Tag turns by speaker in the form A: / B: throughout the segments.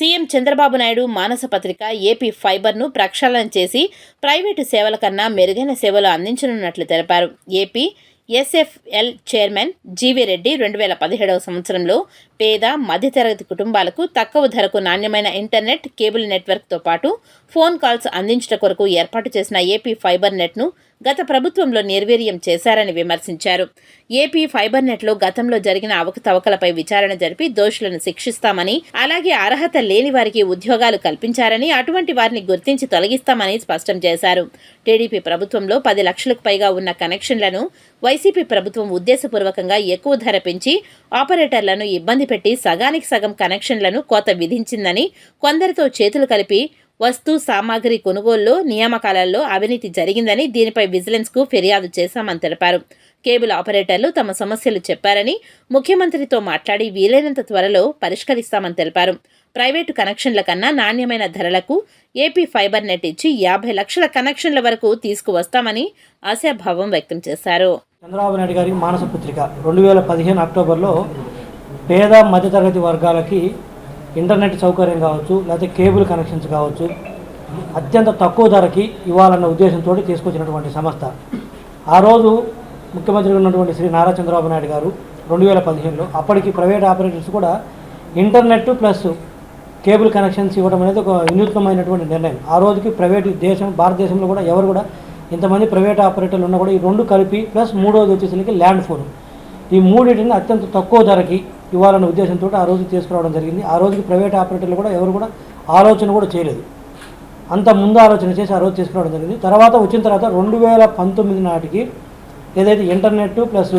A: CM Chandrababu Naidu మానస పత్రిక AP ఫైబర్ను ప్రక్షాళన చేసి ప్రైవేటు సేవల కన్నా మెరుగైన సేవలు అందించనున్నట్లు తెలిపారు. AP SFL chairman GV Reddy రెండు వేల పదిహేడవ సంవత్సరంలో పేద మధ్యతరగతి కుటుంబాలకు తక్కువ ధరకు నాణ్యమైన ఇంటర్నెట్ కేబుల్ నెట్వర్క్తో పాటు ఫోన్ కాల్స్ అందించట కొరకు ఏర్పాటు చేసిన ఏపీ ఫైబర్ నెట్ను గత ప్రభుత్వంలో నిర్వీర్యం చేశారని విమర్శించారు. ఏపీ ఫైబర్ నెట్లో గతంలో జరిగిన అవకతవకలపై విచారణ జరిపి దోషులను శిక్షిస్తామని అలాగే అర్హత లేని వారికి ఉద్యోగాలు కల్పించారని అటువంటి వారిని గుర్తించి తొలగిస్తామని స్పష్టం చేశారు. టీడీపీ ప్రభుత్వంలో పది లక్షలకు పైగా ఉన్న కనెక్షన్లను వైసీపీ ప్రభుత్వం ఉద్దేశపూర్వకంగా ఎక్కువ ధర పెంచి ఆపరేటర్లను ఇబ్బంది పెట్టి సగానికి సగం కనెక్షన్లను కోత విధించిందని కొందరితో చేతులు కలిపి వస్తు సామాగ్రి కొనుగోలులో నియామకాలలో అవినీతి జరిగిందని దీనిపై విజిలెన్స్కు ఫిర్యాదు చేశామని తెలిపారు. కేబుల్ ఆపరేటర్లు తమ సమస్యలు చెప్పారని ముఖ్యమంత్రితో మాట్లాడి వీలైనంత త్వరలో పరిష్కరిస్తామని తెలిపారు. ప్రైవేటు కనెక్షన్ల కన్నా నాణ్యమైన ధరలకు ఏపీ ఫైబర్ నెట్ ఇచ్చి యాభై లక్షల కనెక్షన్ల వరకు తీసుకువస్తామని ఆశాభావం వ్యక్తం చేశారు.
B: చంద్రబాబు నాయుడు గారి మానస పత్రిక రెండు వేల పదిహేను అక్టోబర్లో పేద మధ్యతరగతి వర్గాలకి ఇంటర్నెట్ సౌకర్యం కావచ్చు లేకపోతే కేబుల్ కనెక్షన్స్ కావచ్చు అత్యంత తక్కువ ధరకి ఇవ్వాలన్న ఉద్దేశంతో తీసుకొచ్చినటువంటి సంస్థ. ఆ రోజు ముఖ్యమంత్రి ఉన్నటువంటి శ్రీ నారా చంద్రబాబు నాయుడు గారు రెండు వేల పదిహేనులో అప్పటికి ప్రైవేట్ ఆపరేటర్స్ కూడా ఇంటర్నెట్ ప్లస్ కేబుల్ కనెక్షన్స్ ఇవ్వడం అనేది ఒక వినూత్నమైనటువంటి నిర్ణయం. ఆ రోజుకి ప్రైవేట్ దేశం భారతదేశంలో కూడా ఎవరు కూడా ఇంతమంది ప్రైవేట్ ఆపరేటర్లు ఉన్నా కూడా ఈ రెండు కలిపి ప్లస్ మూడోది వచ్చేసరికి ల్యాండ్ ఫోన్. ఈ మూడింటిని అత్యంత తక్కువ ధరకి ఇవ్వాలన్న ఉద్దేశంతో ఆ రోజు తీసుకురావడం జరిగింది. ఆ రోజుకి ప్రైవేట్ ఆపరేటర్లు కూడా ఎవరు కూడా ఆలోచన కూడా చేయలేదు. అంత ముందు ఆలోచన చేసి ఆ రోజు తీసుకురావడం జరిగింది. తర్వాత వచ్చిన తర్వాత రెండు వేల పంతొమ్మిది నాటికి ఏదైతే internet plus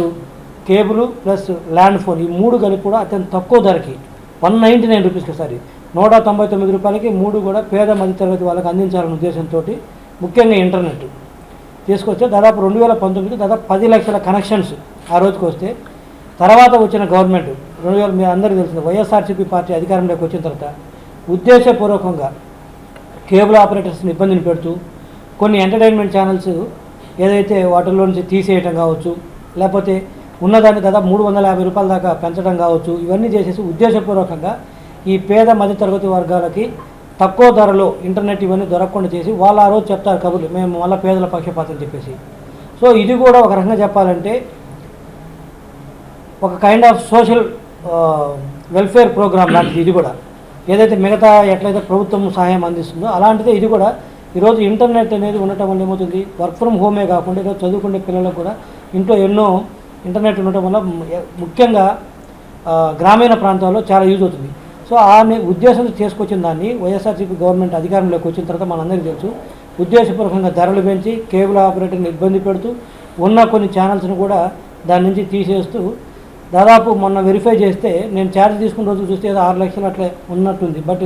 B: cable plus land phone ఈ మూడు కలిపి కూడా అత్యంత తక్కువ ధరకి వన్ నైంటీ నైన్ రూపీస్కి సారి నూట తొంభై తొమ్మిది రూపాయలకి మూడు కూడా పేద మధ్యతరగతి వాళ్ళకి అందించాలనే ఉద్దేశంతో ముఖ్యంగా ఇంటర్నెట్ తీసుకొస్తే దాదాపు రెండు వేల పంతొమ్మిది దాదాపు పది లక్షల కనెక్షన్స్ ఆ రోజుకి వస్తే తర్వాత వచ్చిన గవర్నమెంట్ రెండు వేల మీ అందరికీ తెలిసింది. వైఎస్ఆర్సీపీ పార్టీ అధికారంలోకి వచ్చిన తర్వాత ఉద్దేశపూర్వకంగా కేబుల్ ఆపరేటర్స్ని ఇబ్బందిని పెడుతూ కొన్ని ఎంటర్టైన్మెంట్ ఛానల్స్ ఏదైతే వాటిల్లో నుంచి తీసేయటం కావచ్చు లేకపోతే ఉన్నదాన్ని దాదాపు మూడు వందల యాభై రూపాయల దాకా పెంచడం కావచ్చు ఇవన్నీ చేసేసి ఉద్దేశపూర్వకంగా ఈ పేద మధ్యతరగతి వర్గాలకి తక్కువ ధరలో ఇంటర్నెట్ ఇవన్నీ దొరకకుండా చేసి వాళ్ళు ఆ రోజు చెప్తారు కబుర్లు మేము మళ్ళీ పేదల పక్షపాతం చెప్పేసి. సో ఇది కూడా ఒక రకంగా చెప్పాలంటే ఒక kind of social welfare programme లాంటిది ఇది కూడా. ఏదైతే మిగతా ఎట్లయితే ప్రభుత్వం సహాయం అందిస్తుందో అలాంటిదే ఇది కూడా. ఈరోజు ఇంటర్నెట్ అనేది ఉండటం వల్ల ఏమవుతుంది? వర్క్ ఫ్రమ్ హోమే కాకుండా ఈరోజు చదువుకునే పిల్లలకు కూడా ఇంట్లో ఎన్నో ఇంటర్నెట్ ఉండటం వల్ల ముఖ్యంగా గ్రామీణ ప్రాంతాల్లో చాలా యూజ్ అవుతుంది. సో ఆ ఉద్దేశంతో చేసుకొచ్చిన దాన్ని వైఎస్ఆర్సీపీ గవర్నమెంట్ అధికారంలోకి వచ్చిన తర్వాత మనందరికీ తెలుసు. ఉద్దేశపూర్వకంగా ధరలు పెంచి కేబుల్ ఆపరేటర్ని ఇబ్బంది పెడుతూ ఉన్న కొన్ని ఛానల్స్ను కూడా దాని నుంచి తీసేస్తూ దాదాపు మొన్న వెరిఫై చేస్తే నేను ఛార్జ్ తీసుకున్న రోజు చూస్తే ఏదో ఆరు లక్షలు అట్లా ఉన్నట్టుంది. బట్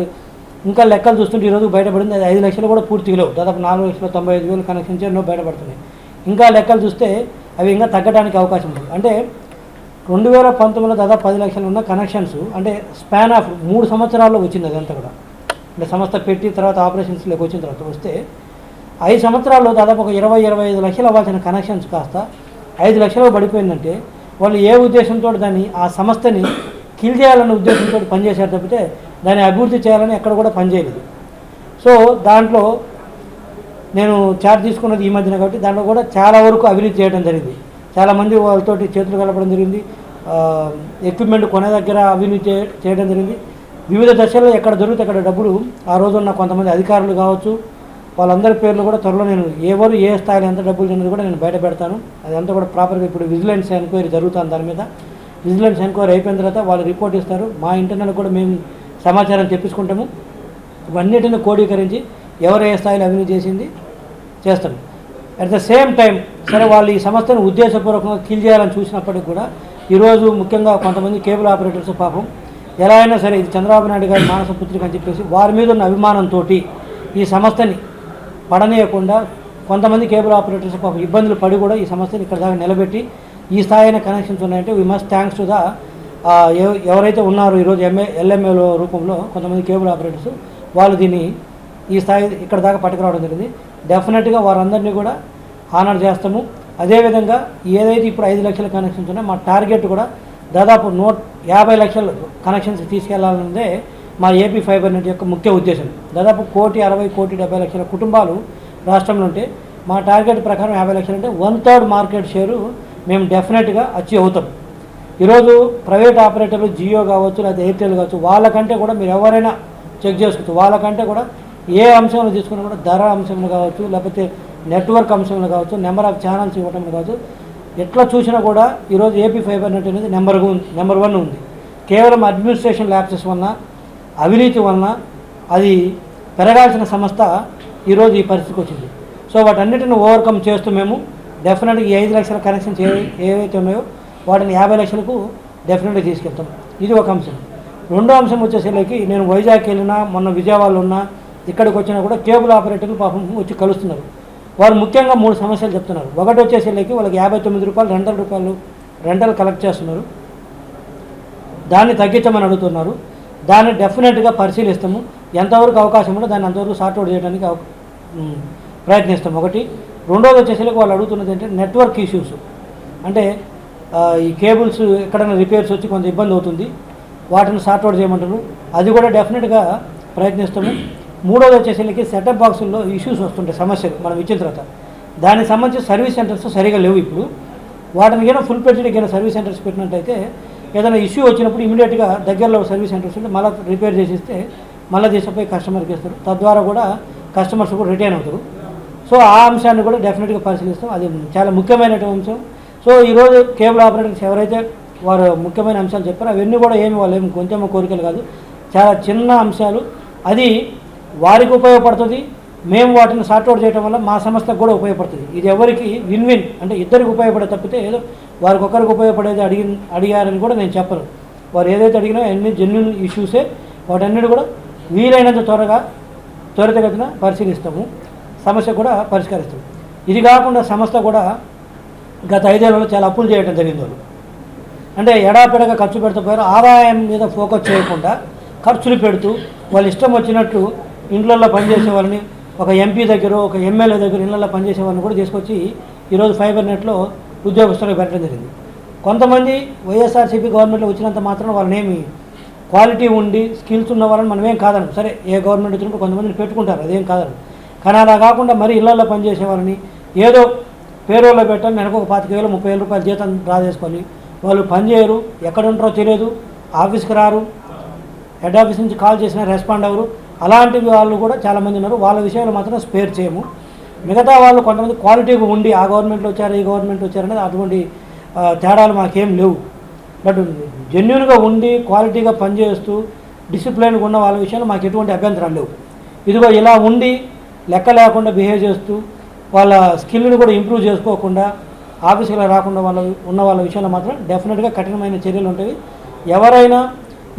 B: ఇంకా లెక్కలు చూస్తుంటే ఈరోజు బయటపడింది అది ఐదు లక్షలు కూడా పూర్తిగా లేవు. దాదాపు నాలుగు లక్షల తొంభై ఐదు వేలు కనెక్షన్స్ ఎన్నో బయటపడుతున్నాయి. ఇంకా లెక్కలు చూస్తే అవి ఇంకా తగ్గడానికి అవకాశం ఉంది. అంటే రెండు వేల పంతొమ్మిదిలో దాదాపు పది లక్షలు ఉన్న కనెక్షన్స్ అంటే స్పాన్ ఆఫ్ మూడు సంవత్సరాల్లో వచ్చింది అదంతా కూడా. అంటే సంస్థ పెట్టి తర్వాత ఆపరేషన్స్ లేక వచ్చిన తర్వాత వస్తే ఐదు సంవత్సరాల్లో దాదాపు ఒక ఇరవై ఇరవై ఐదు లక్షలు అవ్వాల్సిన కనెక్షన్స్ కాస్త ఐదు లక్షలు పడిపోయిందంటే వాళ్ళు ఏ ఉద్దేశంతో దాన్ని ఆ సంస్థని కిల్ చేయాలన్న ఉద్దేశంతో పనిచేశారు తప్పితే దాన్ని అభివృద్ధి చేయాలని ఎక్కడ కూడా పనిచేయలేదు. సో దాంట్లో నేను చార్జ్ తీసుకున్నది ఈ మధ్యన కాబట్టి దాంట్లో కూడా చాలా వరకు అభివృద్ధి చేయడం జరిగింది. చాలామంది వాళ్ళతోటి చేతులు కలపడం జరిగింది. ఎక్విప్మెంట్ కొనే దగ్గర అభివృద్ధి చేయడం జరిగింది. వివిధ దశల్లో ఎక్కడ దొరికితే అక్కడ డబ్బులు ఆ రోజున్న కొంతమంది అధికారులు కావచ్చు వాళ్ళందరి పేర్లు కూడా త్వరలో నేను ఎవరు ఏ స్థాయిలో ఎంత డబ్బులు తిన్నది కూడా నేను బయట పెడతాను. అదంతా కూడా ప్రాపర్గా ఇప్పుడు విజిలెన్స్ ఎంక్వైరీ జరుగుతుంది దాని మీద. విజిలెన్స్ ఎంక్వైరీ అయిపోయిన తర్వాత వాళ్ళు రిపోర్ట్ ఇస్తారు. మా ఇంటర్నల్ కూడా మేము సమాచారం తెప్పించుకుంటాము. ఇవన్నిటిని కోడీకరించి ఎవరు ఏ స్థాయిలో అభివృద్ధి చేసింది చేస్తాం అట్ ద సేమ్ టైం సరే వాళ్ళు ఈ సంస్థను ఉద్దేశపూర్వకంగా కిల్ చేయాలని చూసినప్పటికి కూడా ఈరోజు ముఖ్యంగా కొంతమంది కేబుల్ ఆపరేటర్స్ పాపం ఎలా అయినా సరే ఇది చంద్రబాబు నాయుడు గారి మానస పుత్రిక అని చెప్పేసి వారి మీద ఉన్న అభిమానంతో ఈ సంస్థని పడనేయకుండా కొంతమంది కేబుల్ ఆపరేటర్స్ పాపం ఇబ్బందులు పడి కూడా ఈ సమస్యను ఇక్కడ దాకా నిలబెట్టి ఈ స్థాయి అయిన కనెక్షన్స్ ఉన్నాయంటే we must thanks to the ఎవరైతే ఉన్నారో ఈరోజు ఎంఏ ఎల్ఎంఏల రూపంలో కొంతమంది కేబుల్ ఆపరేటర్స్ వాళ్ళు దీన్ని ఈ స్థాయి ఇక్కడ దాకా పట్టుకురావడం జరిగింది. డెఫినెట్గా వారందరినీ కూడా హానర్ చేస్తాము. అదేవిధంగా ఏదైతే ఇప్పుడు ఐదు లక్షల కనెక్షన్స్ ఉన్నాయో మా టార్గెట్ కూడా దాదాపు నూట యాభై లక్షల కనెక్షన్స్ తీసుకెళ్ళాలన్నదే మా ఏపీ ఫైబర్ నెట్ యొక్క ముఖ్య ఉద్దేశం. దాదాపు కోటి అరవై కోటి డెబ్బై లక్షల కుటుంబాలు రాష్ట్రంలో ఉంటే మా టార్గెట్ ప్రకారం యాభై లక్షలు అంటే వన్ థర్డ్ మార్కెట్ షేరు మేము డెఫినెట్గా అచీవ్ అవుతాం. ఈరోజు ప్రైవేట్ ఆపరేటర్లు జియో కావచ్చు లేదా ఎయిర్టెల్ కావచ్చు వాళ్ళకంటే కూడా మీరు ఎవరైనా చెక్ చేసుకోవచ్చు. వాళ్ళకంటే కూడా ఏ అంశంలో తీసుకున్నా కూడా ధర అంశంలో కావచ్చు లేకపోతే నెట్వర్క్ అంశంలో కావచ్చు నెంబర్ ఆఫ్ ఛానల్స్ ఇవ్వటం కావచ్చు ఎట్లా చూసినా కూడా ఈరోజు ఏపీ ఫైబర్ నెట్ అనేది నెంబర్ నెంబర్ వన్ ఉంది. కేవలం అడ్మినిస్ట్రేషన్ ల్యాప్సెస్ వల్ల అవినీతి వలన అది పెరగాల్సిన సంస్థ ఈరోజు ఈ పరిస్థితికి వచ్చింది. సో వాటన్నిటిని ఓవర్కమ్ చేస్తూ మేము డెఫినెట్గా ఈ ఐదు లక్షల కనెక్షన్స్ ఏ ఏవైతే ఉన్నాయో వాటిని యాభై లక్షలకు డెఫినెట్గా తీసుకెళ్తాం. ఇది ఒక అంశం. రెండో అంశం వచ్చేసరికి నేను వైజాగ్ వెళ్ళినా మొన్న విజయవాడలో ఉన్నా ఇక్కడికి వచ్చినా కూడా కేబుల్ ఆపరేటర్లు పాపం వచ్చి కలుస్తున్నారు. వారు ముఖ్యంగా మూడు సమస్యలు చెప్తున్నారు. ఒకటి వచ్చేసరికి వాళ్ళకి యాభై తొమ్మిది రూపాయలు రెండు రూపాయలు రెంటల్ కలెక్ట్ చేస్తున్నారు. దాన్ని తగ్గించమని అడుగుతున్నారు. దాన్ని డెఫినెట్గా పరిశీలిస్తాము. ఎంతవరకు అవకాశం ఉందో దాన్ని అంతవరకు సార్ట్అవుట్ చేయడానికి ప్రయత్నిస్తాం ఒకటి రెండోది వచ్చేసరికి వాళ్ళు అడుగుతున్నది ఏంటంటే నెట్వర్క్ ఇష్యూస్ అంటే ఈ కేబుల్స్ ఎక్కడైనా రిపేర్స్ వచ్చి కొంత ఇబ్బంది అవుతుంది. వాటిని సార్ట్అవుట్ చేయమంటారు. అది కూడా డెఫినెట్గా ప్రయత్నిస్తాము. మూడోది వచ్చేసరికి సెటప్ బాక్సుల్లో ఇష్యూస్ వస్తుంటాయి సమస్యలు. మనం ఇచ్చిన తర్వాత. దానికి సంబంధించి సర్వీస్ సెంటర్స్ సరిగా లేవు ఇప్పుడు. వాటిని ఏదైనా ఫుల్ పెట్టి ఏదైనా సర్వీస్ సెంటర్స్ పెట్టినట్టయితే ఏదైనా ఇష్యూ వచ్చినప్పుడు ఇమీడియట్గా దగ్గరలో సర్వీస్ సెంటర్స్ ఉంటే మళ్ళీ రిపేర్ చేసిస్తే మళ్ళీ తీసుకుపోయి కస్టమర్కి ఇస్తారు. తద్వారా కూడా కస్టమర్స్ కూడా రిటైన్ అవుతారు. సో ఆ అంశాన్ని కూడా డెఫినెట్గా పరిశీలిస్తాం. అది చాలా ముఖ్యమైనటువంటి అంశం. సో ఈరోజు కేబుల్ ఆపరేటర్స్ ఎవరైతే వారు ముఖ్యమైన అంశాలు చెప్పారో అవన్నీ కూడా ఏమి వాళ్ళు ఏమి కొంచెం కోరికలు కాదు. చాలా చిన్న అంశాలు. అది వారికి ఉపయోగపడుతుంది. మేము వాటిని సార్ట్అవుట్ చేయడం వల్ల మా సంస్థకు కూడా ఉపయోగపడుతుంది. ఇది ఎవరికి విన్ విన్ అంటే ఇద్దరికి ఉపయోగపడే తప్పితే ఏదో వారికి ఒకరికి ఉపయోగపడేది అడిగి అడిగారని కూడా నేను చెప్పను. వారు ఏదైతే అడిగినా అన్ని జెన్యున్ ఇష్యూసే వాటన్నిటి కూడా వీలైనంత త్వరగా త్వరితగతిన పరిశీలిస్తాము. సమస్య కూడా పరిష్కరిస్తాము. ఇది కాకుండా సంస్థ కూడా గత ఐదేళ్ళలో చాలా అప్పులు చేయడం జరిగింది వాళ్ళు. అంటే ఎడాపెడగా ఖర్చు పెడుతూ పోయారు ఆదాయం మీద ఫోకస్ చేయకుండా ఖర్చులు పెడుతూ వాళ్ళు ఇష్టం వచ్చినట్టు ఇండ్లల్లో పనిచేసే వాళ్ళని ఒక ఎంపీ దగ్గర ఒక ఎమ్మెల్యే దగ్గర ఇళ్ళలో పనిచేసే వాళ్ళని కూడా తీసుకొచ్చి ఈరోజు ఫైబర్ నెట్లో ఉద్యోగస్తులకు పెట్టడం జరిగింది. కొంతమంది వైఎస్ఆర్సీపీ గవర్నమెంట్లో వచ్చినంత మాత్రం వాళ్ళనేమి క్వాలిటీ ఉండి స్కిల్స్ ఉన్న వాళ్ళని మనం ఏం సరే ఏ గవర్నమెంట్ వచ్చినప్పుడు కొంతమందిని పెట్టుకుంటారు అదేం కాదని కానీ అలా కాకుండా మరి ఇళ్ళలో పనిచేసే వాళ్ళని ఏదో పేరోలో పెట్టని నెలకు ఒక పాతిక వేలు ముప్పై వేల రూపాయల జీతం డ్రా చేసుకొని వాళ్ళు పని చేయరు ఎక్కడ ఉంటారో తెలియదు ఆఫీస్కి రారు హెడ్ ఆఫీస్ నుంచి కాల్ చేసినా రెస్పాండ్ అవ్వరు. అలాంటి వాళ్ళు కూడా చాలామంది ఉన్నారు. వాళ్ళ విషయాలు మాత్రం స్పేర్ చేయము. మిగతా వాళ్ళు కొంతమంది క్వాలిటీగా ఉండి ఆ గవర్నమెంట్లో వచ్చారు ఈ గవర్నమెంట్ వచ్చారనేది అటువంటి తేడాలు మాకేం లేవు. బట్ జెన్యున్గా ఉండి క్వాలిటీగా పనిచేస్తూ డిసిప్లిన్గా ఉన్న వాళ్ళ విషయంలో మాకు ఎటువంటి అభ్యంతరాలు లేవు. ఇదిగో ఇలా ఉండి లెక్క లేకుండా బిహేవ్ చేస్తూ వాళ్ళ స్కిల్ని కూడా ఇంప్రూవ్ చేసుకోకుండా ఆఫీసులో రాకుండా వాళ్ళ ఉన్న వాళ్ళ విషయంలో మాత్రం డెఫినెట్గా కఠినమైన చర్యలు ఉంటాయి. ఎవరైనా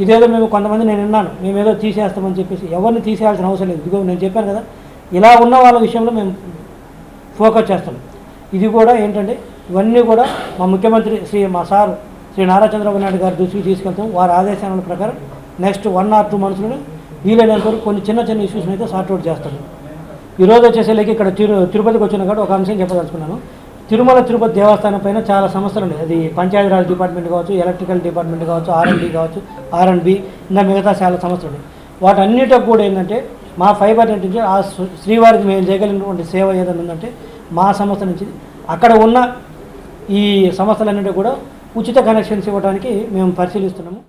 B: ఇదేదో మేము కొంతమంది నేను విన్నాను మేము ఏదో తీసేస్తామని చెప్పేసి ఎవరిని తీసేయాల్సిన అవసరం లేదు. ఇదిగో నేను చెప్పాను కదా ఇలా ఉన్న వాళ్ళ విషయంలో మేము ఫోకస్ చేస్తాం ఇది కూడా ఏంటంటే ఇవన్నీ కూడా మా ముఖ్యమంత్రి శ్రీ మా సార్ శ్రీ నారా చంద్రబాబు నాయుడు గారి దృష్టికి తీసుకెళ్తాం. వారి ఆదేశాల ప్రకారం నెక్స్ట్ వన్ ఆర్ టూ మంత్స్లో వీలైనంత వరకు కొన్ని చిన్న చిన్న ఇష్యూస్ని అయితే సార్ట్అవుట్ చేస్తాను ఈరోజు వచ్చేసరికి ఇక్కడ తిరు తిరుపతికి వచ్చిన కాబట్టి ఒక అంశం చెప్పదలుచుకున్నాను. తిరుమల తిరుపతి దేవస్థానం పైన చాలా సమస్యలు ఉన్నాయి. అది పంచాయతీరాజ్ డిపార్ట్మెంట్ కావచ్చు ఎలక్ట్రికల్ డిపార్ట్మెంట్ కావచ్చు ఆర్ఎండ్బి కావచ్చు ఆర్ఎండ్బి ఇంకా మిగతా చాలా సమస్యలు ఉన్నాయి. వాటన్నిటికి కూడా ఏంటంటే మా ఫైబర్ నెట్ నుంచి ఆ శ్రీ- శ్రీవారికి మేము చేయగలిగినటువంటి సేవ ఏదైనా ఉందంటే మా సంస్థ నుంచి అక్కడ ఉన్న ఈ సంస్థలన్నిటి కూడా ఉచిత కనెక్షన్స్ ఇవ్వడానికి మేము పరిశీలిస్తున్నాము.